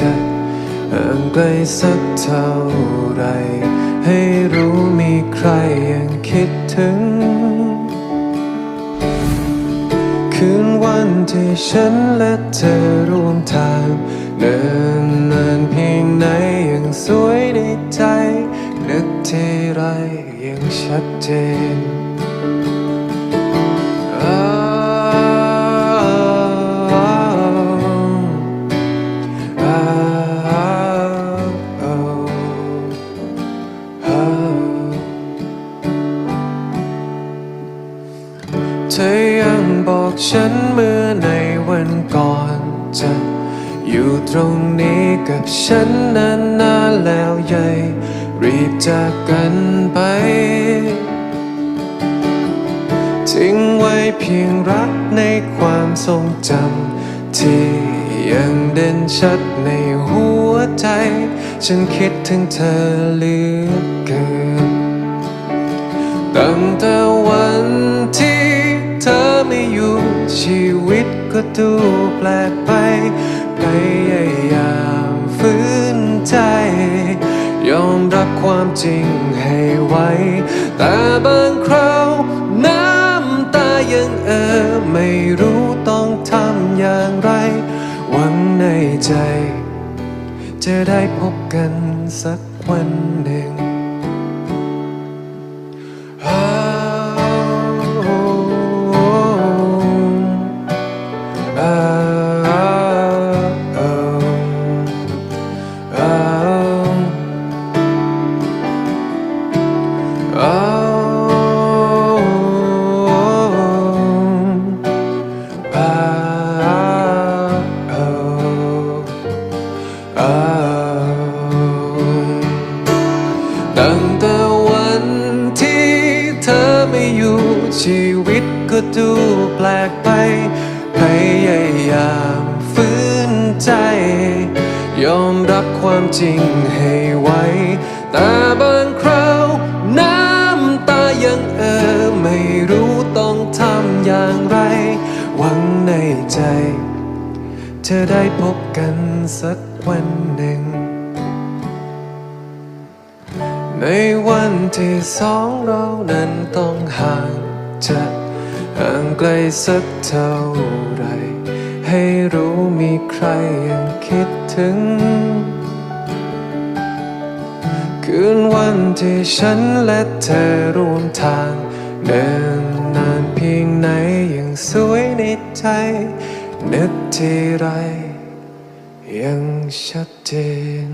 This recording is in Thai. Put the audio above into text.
จากห่างไกลสักเท่าไร ให้รู้มีใครยังคิดถึง คืนวันที่ฉันและเธอร่วมทางเดินนานเพียงไหนยังสวยในใจ นึกทีไรยังชัดเจน บอกฉันเมื่อในวันก่อนจะอยู่ตรงนี้กับฉันนานๆแล้วใหญ่รีบจากกันไป ทิ้งไว้เพียงรักในความทรงจำที่ยังเด่นชัดในหัวใจ ฉันคิดถึงเธอเหลือเกินตั้งแต่ ชีวิตก็ดูแปลกไปพยายามฝืนใจ ยอมรับความจริงให้ไวแต่บางคราวน้ำตายังเออไม่รู้ต้องทำอย่างไร หวังในใจ จะได้พบกันสักวันหนึ่ง ชีวิตก็ดูแปลกไป พยายามฝืนใจ ยอมรับความจริงให้ไวแต่บางคราวน้ำตายังเออไม่รู้ต้องทำอย่างไร หวังในใจ เธอได้พบกันสักวันหนึ่งในวันที่สองเรานั้นต้องห่าง จากห่างไกลสักเท่าไร ให้รู้มีใครยังคิดถึง คืนวันที่ฉันและเธอร่วมทาง เดินนานเพียงไหนยังสวยในใจ นึกทีไร ยังชัดเจน